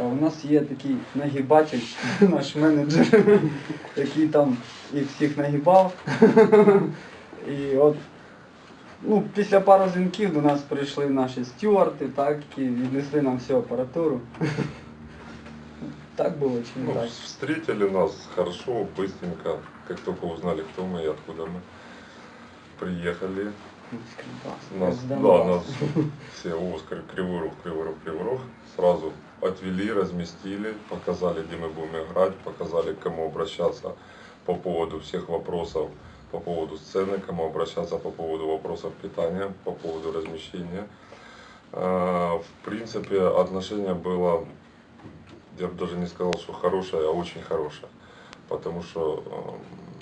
Е, У нас є такий нагибатель, наш менеджер, який там їх всіх нагибав. І от ну, після пару дзвінків до нас прийшли наші стюарти, так, які віднесли нам всю апаратуру. Так було чи не Ну, так? встретили нас хорошо, быстренько, как только узнали, кто мы и откуда мы. Приехали, Ну, Скрипас. нас, да, нас все, Оскар, Рог, Кривой Рог, сразу отвели, разместили, показали, где мы будем играть, показали, к кому обращаться по поводу всех вопросов, по поводу сцены, кому обращаться по поводу вопросов питания, по поводу размещения. А, В принципе, отношение было, я бы даже не сказал, что хорошее, а очень хорошее. Потому что эм,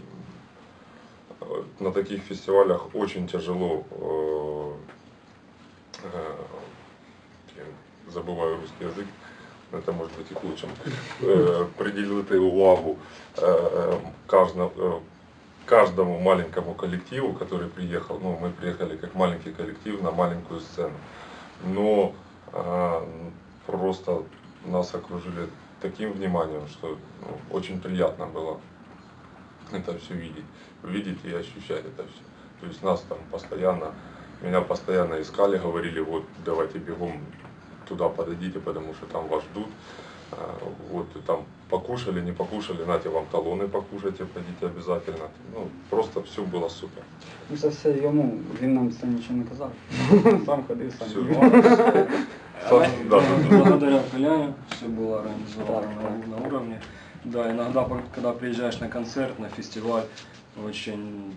на таких фестивалях очень тяжело, э, э, блин, забываю русский язык, это может быть и к лучшему, э, приділити увагу каждому, маленькому коллективу, который приехал. Ну, мы приехали как маленький коллектив на маленькую сцену. Но просто нас окружили таким вниманием, что ну, очень приятно было это все видеть, видеть и ощущать это все. То есть нас там постоянно, меня постоянно искали, говорили, вот давайте бегом туда подойдите, потому что там вас ждут. А, Вот и там покушали, не покушали, нате вам талоны покушайте, пойдите обязательно. Ну, просто все было супер. Ну це все йому, він нам це нічого не казав. Сам ходив, сам Всё. їв. Сам- да, да, да. Благодаря Коляне все было организовано на, на уровне. Да, иногда, когда приезжаешь на концерт, на фестиваль, очень,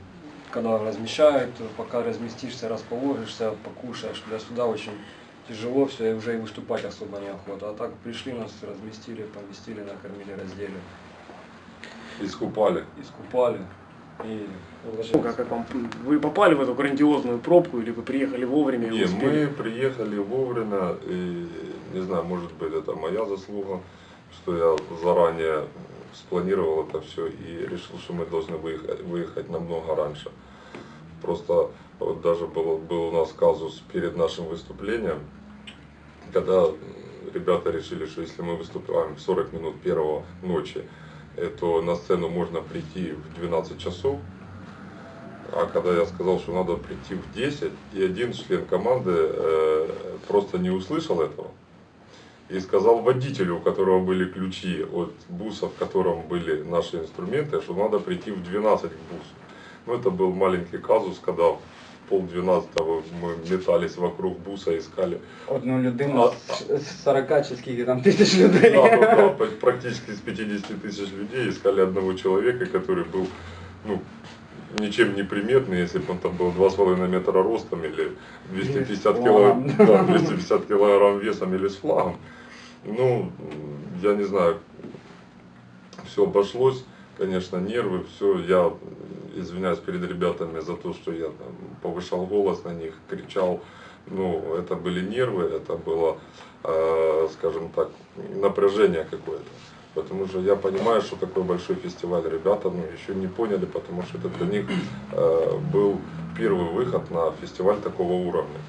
когда размещают, пока разместишься, расположишься, покушаешь, туда-сюда очень тяжело все, и уже и выступать особо неохота. А так пришли, нас разместили, поместили, накормили, раздели, Искупали. искупали и как, как вам, вы попали в эту грандиозную пробку или вы приехали вовремя Не, мы приехали вовремя, и не знаю, может быть это моя заслуга, что я заранее спланировал это все и решил, что мы должны выехать, выехать намного раньше. Просто вот даже был, был у нас казус перед нашим выступлением, когда ребята решили, что если мы выступаем в 40 минут первого ночи, э, то на сцену можно прийти в 12 часов, а когда я сказал, что надо прийти в 10, и один член команды э, просто не услышал этого, и сказал водителю, у которого были ключи от буса, в котором были наши инструменты, что надо прийти в 12 к бусу. Ну, это был маленький казус, когда в полдвенадцатого мы метались вокруг буса, искали Одну людину А, з з 40 чи скільки там тисяч людей. Да, да, да, практически с 50 тысяч людей искали одного человека, который был ну, ничем не приметный, если бы он там был 2,5 метра ростом или 250 С килограмм, флагом. да, 250 килограмм весом или с флагом. Ну, я не знаю, все обошлось, конечно, нервы, все, я извиняюсь перед ребятами за то, что я там повышал голос на них, кричал, ну, это были нервы, это было, э, скажем так, напряжение какое-то. Потому что я понимаю, что такой большой фестиваль ребята ну, еще не поняли, потому что это для них э, был первый выход на фестиваль такого уровня.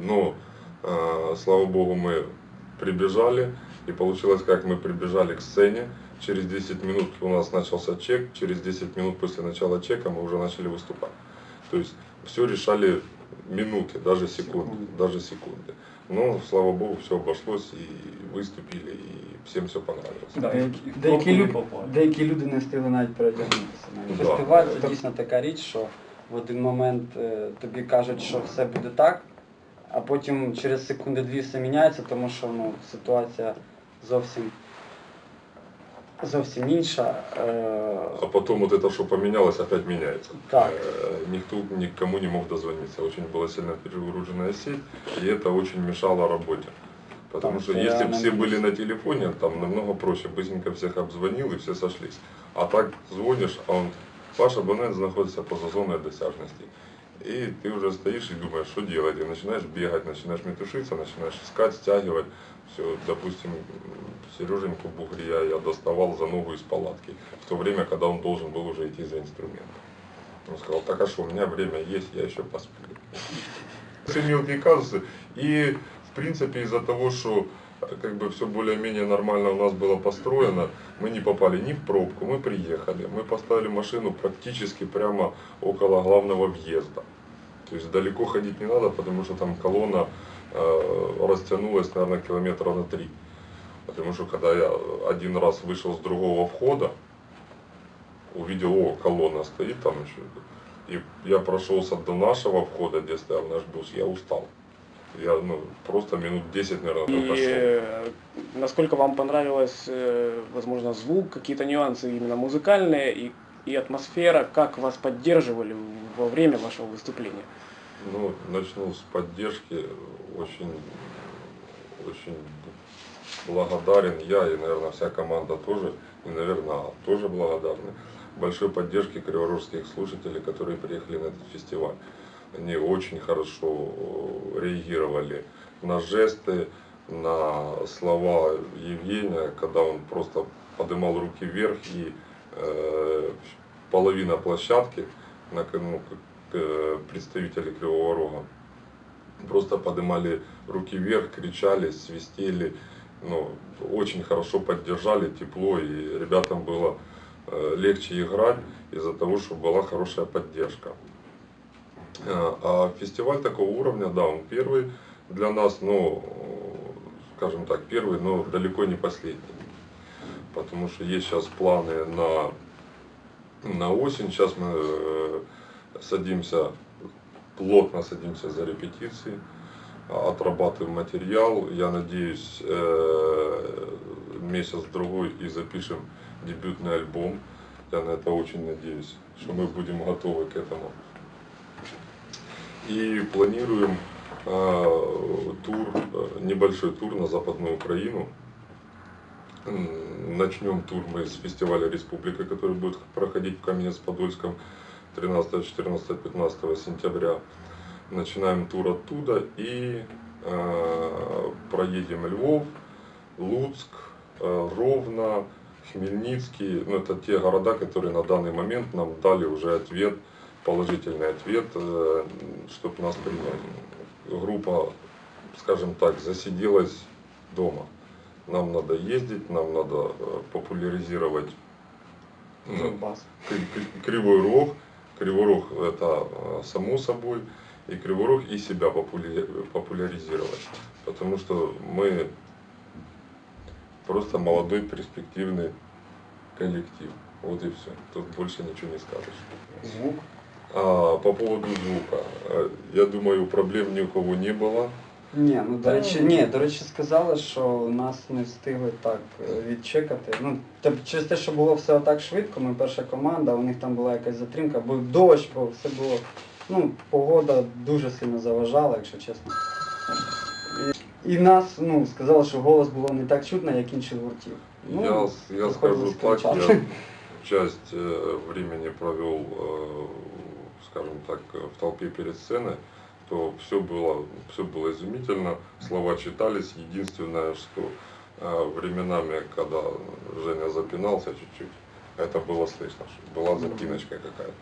Но, э, слава богу, мы прибежали, и получилось, как мы прибежали к сцене, через 10 минут у нас начался чек, через 10 минут после начала чека мы уже начали выступать. То есть все решали минуты, даже секунды, даже секунды. Но, слава богу, все обошлось, и выступили, и всем все понравилось. Да, Деякі, і в деякі, пробку не люди, попали. деякі люди не встигли навіть передягнутися. навіть. Да. Фестиваль це дійсно така річ, що в один момент е, тобі кажуть, що все буде так, а потім через секунди-дві все міняється, тому що ну, ситуація зовсім, зовсім інша. Е, А потом вот это, что поменялось, опять меняется. Так. Э, Никто никому не мог дозвониться. Очень была сильно перегруженная сеть, и это очень мешало работе. Потому что если бы все были на телефоне, там намного проще. Быстренько всех обзвонил и все сошлись. А так звонишь, а он, ваш абонент находится поза зоной досяжности. И ты уже стоишь и думаешь, что делать. И начинаешь бегать, начинаешь метушиться, начинаешь искать, стягивать. Все, допустим, Сереженьку Бугрия я доставал за ногу из палатки. В то время, когда он должен был уже идти за инструментом. Он сказал, так а что, у меня время есть, я еще посплю. Все мелкие казусы. И в принципе, из-за того, что э, как бы все более-менее нормально у нас было построено, мы не попали ни в пробку, мы приехали, мы поставили машину практически прямо около главного въезда. То есть далеко ходить не надо, потому что там колонна э, растянулась, наверное, километра на три. Потому что когда я один раз вышел с другого входа, увидел, о, колонна стоит там еще. И я прошелся до нашего входа, где стоял наш бус, я устал. Я ну, просто минут 10, наверное, И прошел. э, насколько вам понравилось, э, возможно, звук, какие-то нюансы именно музыкальные и, и атмосфера, как вас поддерживали во время вашего выступления? Ну, начну с поддержки. Очень, очень благодарен я и, наверное, вся команда тоже, и, наверное, тоже благодарны большой поддержке криворожских слушателей, которые приехали на этот фестиваль. Они очень хорошо э, реагировали на жесты, на слова Евгения, когда он просто поднимал руки вверх и э, половина площадки, на, ну, э, представители Кривого Рога, просто поднимали руки вверх, кричали, свистели, ну, очень хорошо поддержали, тепло, и ребятам было э, легче играть из-за того, что была хорошая поддержка. Э, А фестиваль такого уровня, да, он первый для нас, но, скажем так, первый, но далеко не последний. Потому что есть сейчас планы на, на осень. Сейчас мы э, садимся, плотно садимся за репетиции, а, отрабатываем материал. Я надеюсь, э, месяц-другой и запишем дебютный альбом. Я на это очень надеюсь, что мы будем готовы к этому. И планируем э, тур, э, небольшой тур на Западную Украину. Начнем тур мы с фестиваля Республика, который будет проходить в Каменец-Подольском 13, 14, 15 сентября. Начинаем тур оттуда и э, проедем Львов, Луцк, э, Ровно, Хмельницкий. Ну, это те города, которые на данный момент нам дали уже ответ, положительный ответ, чтобы нас принять. Группа, скажем так, засиделась дома. Нам надо ездить, нам надо э, популяризировать ну, Бас. Кри- Кри- Кривой Рог. Кривой Рог это э, само собой. И Кривой Рог и себя популя- популяризировать. Потому что мы просто молодой перспективный коллектив. Вот и все. Тут больше ничего не скажешь. Звук. А по поводу звука. э, Я думаю, проблем ни у кого не было. Ні, ну до речі, ні, до речі, сказали, що нас не встигли так е, відчекати. Ну, тобто через те, що було все так швидко, ми перша команда, у них там була якась затримка, був дощ, бо все було. Ну, погода дуже сильно заважала, якщо чесно. І, і нас, ну, сказали, що голос було не так чутно, як інших гуртів. Ну, я, с- я приходилось скажу так, кричати. я часть э, времени провел, э, скажем так, в толпе перед сценой, то все было, все было изумительно, слова читались. Единственное, что э, временами, когда Женя запинался чуть-чуть, это было слышно, что была запиночка какая-то.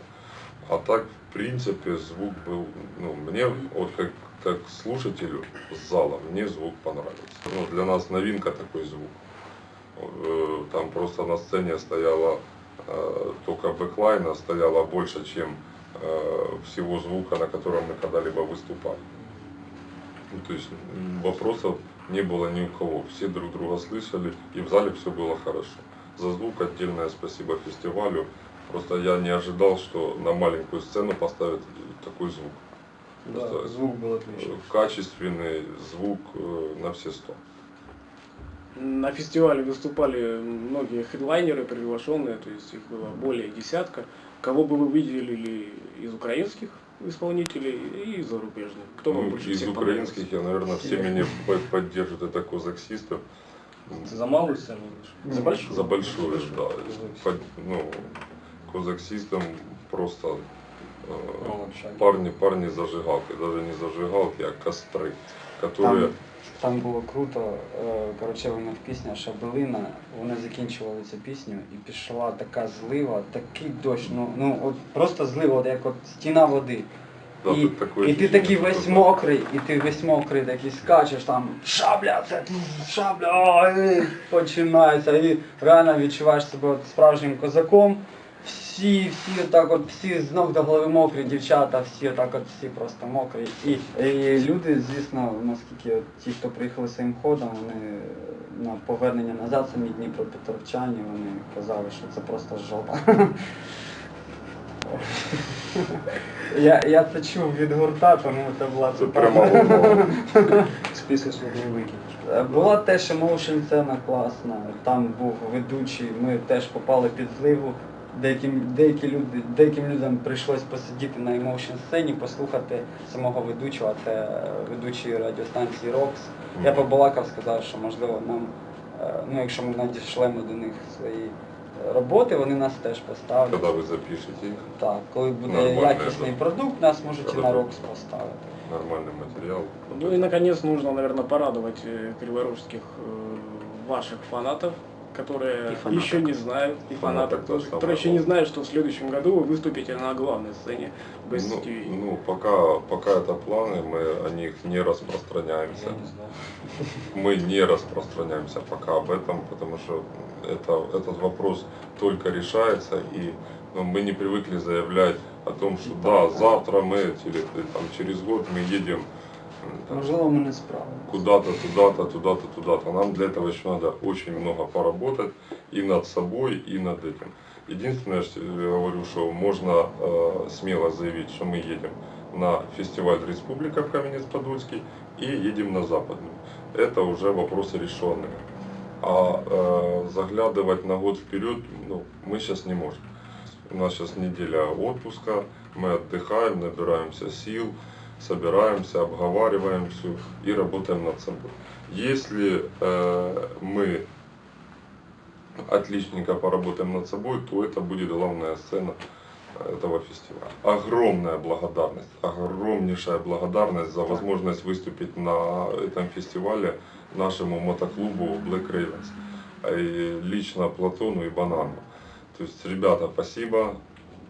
А так, в принципе, звук был, ну, мне, вот как, как слушателю с зала, мне звук понравился. Ну, для нас новинка такой звук. Э, Там просто на сцене стояла э, только бэклайна стояла больше, чем э, всего звука, на котором мы когда-либо выступали. Ну, то есть вопросов не было ни у кого. Все друг друга слышали, и в зале все было хорошо. За звук отдельное спасибо фестивалю. Просто я не ожидал, что на маленькую сцену поставят такой звук. Да, Просто, звук был э, отличный. Качественный звук э, на все сто. На фестивале выступали многие хедлайнеры приглашенные, то есть их было более десятка. Кого бы вы выделили из украинских исполнителей и зарубежных? Кто вам Ну, больше из всех украинских, я, наверное, всеми не по- поддержат это Козак за малую идешь? За большую? За большую, да. Под- ну, Козак Систем просто э, Ну, вообще. парни, парни зажигалки, даже не зажигалки, а костры, которые Там, там було круто. е, Коротше, у них пісня Шабелина. Вони закінчували цю пісню і пішла така злива, такий дощ. Ну, ну от просто злива, от як от стіна води. Да, і, і ти такий весь це- мокрий, і ти весь мокрий такий скачеш там, шабля, це шабля, ой, починається. І реально відчуваєш себе от справжнім козаком. Всі, всі отак от, всі з ног до голови мокрі, дівчата, всі отак от, всі просто мокрі. І, і люди, звісно, наскільки от ті, хто приїхали своїм ходом, вони на повернення назад, самі Дніпропетровчані, вони казали, що це просто жопа. Я, я це чув від гурта, тому це була Це цитата. прямо умова. Викинеш. Е, Була теж Emotion сцена класна, там був ведучий, ми теж попали під зливу Деяким, деякі люди, деяким людям прийшлось посидіти на Emotion сцені, послухати самого ведучого, це е, ведучий радіостанції Рокс. Я побалакав, сказав, що можливо нам, е, ну якщо ми надішлемо до них свої е, роботи, вони нас теж поставлять. Когда вы запишете их, Так, коли буде Нормально, якісний да. продукт, нас можуть і на Хорошо. Рокс поставити. нормальный материал. Ну и наконец нужно, наверное, порадовать э, криворожских э, ваших фанатов, Которые еще не знают, и Фанаток фанаток тоже, тоже которые еще не самое знают, что в следующем году вы выступите на главной сцене Best Ну, TV. ну, пока, пока это планы, мы о них не распространяемся. Я не знаю. Мы не распространяемся пока об этом, потому что это, этот вопрос только решается, и ну, мы не привыкли заявлять о том, что да, завтра мы, или там, через год мы едем Можливо, ми не справимося. куда-то, туда-то, туда-то, туда-то. Нам для этого еще надо очень много поработать и над собой, и над этим. Единственное, что я говорю, что можно э, смело заявить, что мы едем на фестиваль Республика в Каменец-Подольский и едем на Западную. Это уже вопросы решенные. А э, заглядывать на год вперед ну, мы сейчас не можем. У нас сейчас неделя отпуска, мы отдыхаем, набираемся сил, собираемся, обговариваем все и работаем над собой. Если э, мы отличненько поработаем над собой, то это будет главная сцена этого фестиваля. Огромная благодарность, огромнейшая благодарность за возможность выступить на этом фестивале нашему мотоклубу Black Ravens. И лично Платону и Банану. То есть, ребята, спасибо,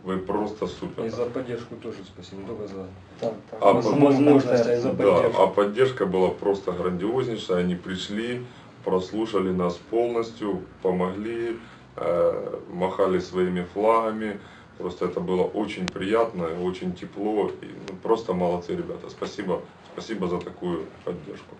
вы просто супер. И за поддержку тоже спасибо, только за Так, так. А возможность, а за Да, а поддержка была просто грандиознейшая. Они пришли, прослушали нас полностью, помогли, э, махали своими флагами. Просто это было очень приятно, очень тепло. И, ну, просто молодцы ребята. Спасибо, спасибо за такую поддержку.